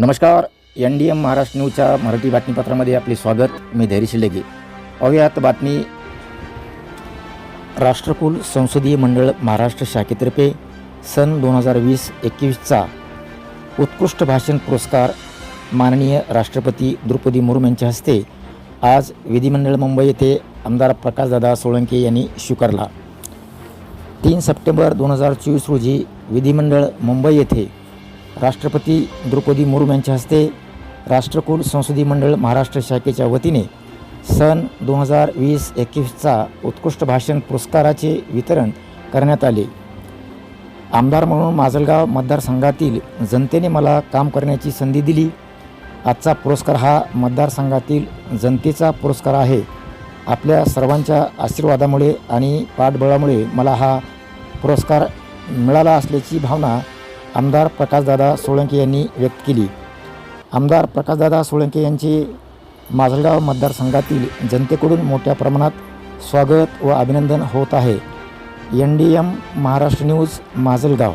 नमस्कार N D M Maharashtra न्यूजच्या मराठी बातमीपत्रामध्ये आपले स्वागत. मी धैर्य शिलेगे अव्यात बातमी. राष्ट्रकुल संसदीय मंडळ महाराष्ट्र शाखेतर्फे सन दोन हजार वीस एकवीसचा उत्कृष्ट भाषण पुरस्कार माननीय राष्ट्रपती द्रौपदी मुर्मू यांच्या हस्ते आज विधिमंडळ मुंबई येथे आमदार प्रकाशदादा सोळंके यांनी स्वीकारला. तीन सप्टेंबर दोन हजार चोवीस रोजी विधिमंडळ मुंबई येथे राष्ट्रपती द्रौपदी मुर्मू यांच्या हस्ते राष्ट्रकुल संसदीय मंडळ महाराष्ट्र शाखेच्या वतीने सन दोन हजार वीस एकवीसचा उत्कृष्ट भाषण पुरस्काराचे वितरण करण्यात आले. आमदार म्हणून माजलगाव मतदारसंघातील जनतेने मला काम करण्याची संधी दिली. आजचा पुरस्कार हा मतदारसंघातील जनतेचा पुरस्कार आहे. आपल्या सर्वांच्या आशीर्वादामुळे आणि पाठबळामुळे मला हा पुरस्कार मिळाला असल्याची भावना आमदार प्रकाशदादा सोळंके यांनी व्यक्त केली. आमदार प्रकाशदादा सोळंके यांचे माजलगाव मतदारसंघातील जनतेकडून मोठ्या प्रमाणात स्वागत व अभिनंदन होत आहे. N D M Maharashtra news Majalgaon.